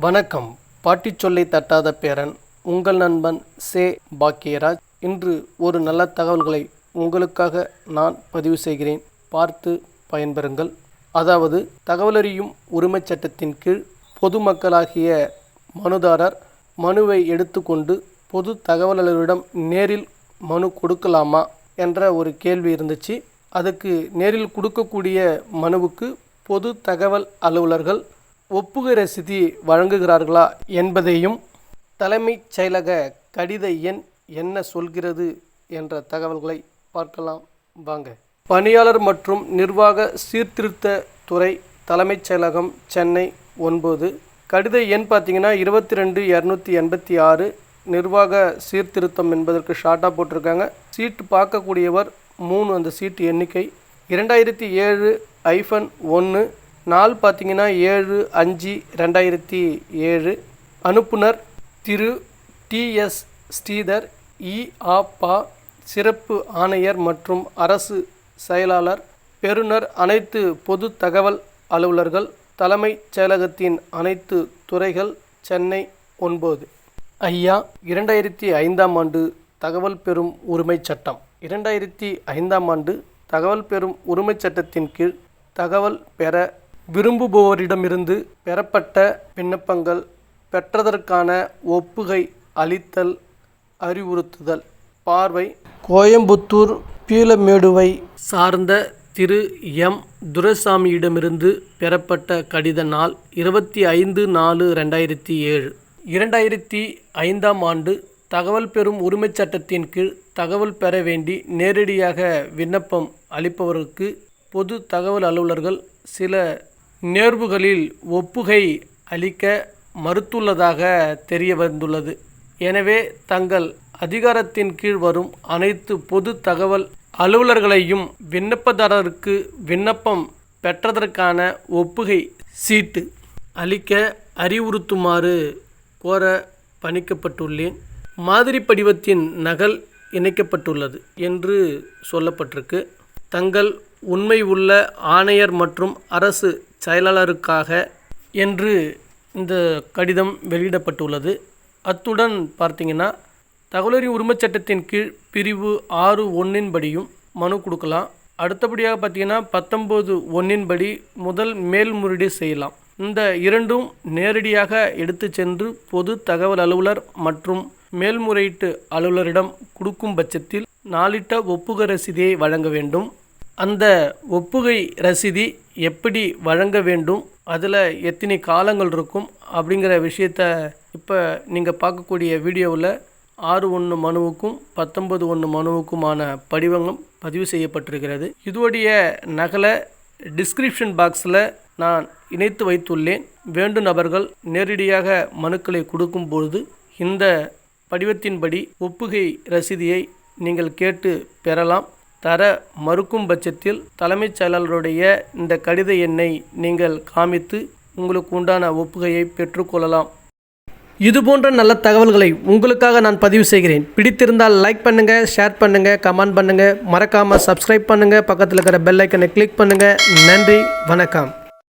வணக்கம். பாட்டி சொல்லை தட்டாத பேரன் உங்கள் நண்பன் சே. பாக்கியராஜ். இன்று ஒரு நல்ல தகவல்களை உங்களுக்காக நான் பதிவு செய்கிறேன். பார்த்து பயன்பெறுங்கள். அதாவது தகவலறியும் உரிமைச் சட்டத்தின் கீழ் பொதுமக்களாகிய மனுதாரர் மனுவை எடுத்துக்கொண்டு பொது தகவலரிடம் நேரில் மனு கொடுக்கலாமா என்ற ஒரு கேள்வி இருந்துச்சு. அதுக்கு நேரில் கொடுக்கக்கூடிய மனுவுக்கு பொது தகவல் அலுவலர்கள் ஒப்புகை ரசீதி வழங்குகிறார்களா என்பதையும் தலைமைச் செயலக கடித எண் என்ன சொல்கிறது என்ற தகவல்களை பார்க்கலாம். வாங்க. பணியாளர் மற்றும் நிர்வாக சீர்திருத்த துறை தலைமைச் செயலகம் சென்னை ஒன்பது. கடித எண் பார்த்தீங்கன்னா இருபத்தி ரெண்டு இரநூத்தி எண்பத்தி ஆறு. நிர்வாக சீர்திருத்தம் என்பதற்கு ஷார்ட்டாக போட்டிருக்காங்க. சீட்டு பார்க்கக்கூடியவர் மூணு அந்த சீட்டு எண்ணிக்கை. இரண்டாயிரத்தி ஏழு ஐஃபன் ஒன்று நாள் பார்த்தீங்கன்னா ஏழு அஞ்சு ரெண்டாயிரத்தி ஏழு. அனுப்புனர் திரு. டிஎஸ் ஸ்ரீதர் இஆப்பா ஆ. பா. சிறப்பு ஆணையர் மற்றும் அரசு செயலாளர் பெறுநர் அனைத்து பொது தகவல் அலுவலர்கள் தலைமைச் செயலகத்தின் அனைத்து துறைகள் சென்னை ஒன்பது. ஐயா இரண்டாயிரத்தி ஐந்தாம் ஆண்டு தகவல் பெறும் உரிமைச் சட்டம். இரண்டாயிரத்தி ஐந்தாம் ஆண்டு தகவல் பெறும் உரிமைச் சட்டத்தின் கீழ் தகவல் பெற விரும்புபவரிடமிருந்து பெறப்பட்ட விண்ணப்பங்கள் பெற்றதற்கான ஒப்புகை அளித்தல் அறிவுறுத்துதல். பார்வை. கோயம்புத்தூர் பீலமேடுவை சார்ந்த திரு. எம். துரைசாமியிடமிருந்து பெறப்பட்ட கடித நாள் இருபத்தி ஐந்து நாலு ரெண்டாயிரத்தி ஏழு. இரண்டாயிரத்தி ஐந்தாம் ஆண்டு தகவல் பெறும் உரிமைச் சட்டத்தின் கீழ் தகவல் பெற வேண்டி நேரடியாக விண்ணப்பம் அளிப்பவருக்கு பொது தகவல் அலுவலர்கள் சில நேர்வுகளில் ஒப்புகை அளிக்க மறுத்துள்ளதாக தெரிய வந்துள்ளது எனவே தங்கள் அதிகாரத்தின் கீழ் வரும் அனைத்து பொது தகவல் அலுவலர்களையும் விண்ணப்பதாரருக்கு விண்ணப்பம் பெற்றதற்கான ஒப்புகை சீட்டு அளிக்க அறிவுறுத்துமாறு கோர பணிக்கப்பட்டுள்ளேன். மாதிரி படிவத்தின் நகல் இணைக்கப்பட்டுள்ளது என்று சொல்லப்பட்டிருக்கு. தங்கள் உண்மை உள்ள ஆணையர் மற்றும் அரசு செயலாளருக்காக என்று இந்த கடிதம் வெளியிடப்பட்டுள்ளது. அத்துடன் பார்த்தீங்கன்னா தகவலறியும் உரிமைச் சட்டத்தின் கீழ் பிரிவு ஆறு ஒன்றின் படியும் மனு கொடுக்கலாம். அடுத்தபடியாக பார்த்தீங்கன்னா பத்தொம்போது ஒன்றின் படி முதல் மேல்முறையீடு செய்யலாம். இந்த இரண்டும் நேரடியாக எடுத்து சென்று பொது தகவல் அலுவலர் மற்றும் மேல்முறையீட்டு அலுவலரிடம் கொடுக்கும் பட்சத்தில் நாளிட்ட ஒப்புகை ரசீதியை வழங்க வேண்டும். அந்த ஒப்புகை ரசீதி எப்படி வழங்க வேண்டும் அதில் எத்தனை காலங்கள் இருக்கும் அப்படிங்கிற விஷயத்த இப்போ நீங்கள் பார்க்கக்கூடிய வீடியோவில் ஆறு ஒன்று மனுவுக்கும் பத்தொன்பது ஒன்று மனுவுக்குமான படிவங்கள் பதிவு செய்யப்பட்டிருக்கிறது. இதுவுடைய நகலை டிஸ்கிரிப்ஷன் பாக்ஸில் நான் இணைத்து வைத்துள்ளேன். வேண்டும் நபர்கள் நேரடியாக மனுக்களை கொடுக்கும் பொழுது இந்த படிவத்தின்படி ஒப்புகை ரசீதியை நீங்கள் கேட்டு பெறலாம். தர மறுக்கும் பட்சத்தில் தலைமைச் செயலாளருடைய இந்த கடித எண்ணை நீங்கள் காமித்து உங்களுக்கு உண்டான ஒப்புகையை பெற்றுக்கொள்ளலாம் இதுபோன்ற நல்ல தகவல்களை உங்களுக்காக நான் பதிவு செய்கிறேன். பிடித்திருந்தால் லைக் பண்ணுங்கள் ஷேர் பண்ணுங்கள் கமெண்ட் பண்ணுங்கள் மறக்காமல் சப்ஸ்கிரைப் பண்ணுங்கள் பக்கத்தில் இருக்கிற பெல் ஐக்கனை கிளிக் பண்ணுங்கள் நன்றி வணக்கம்.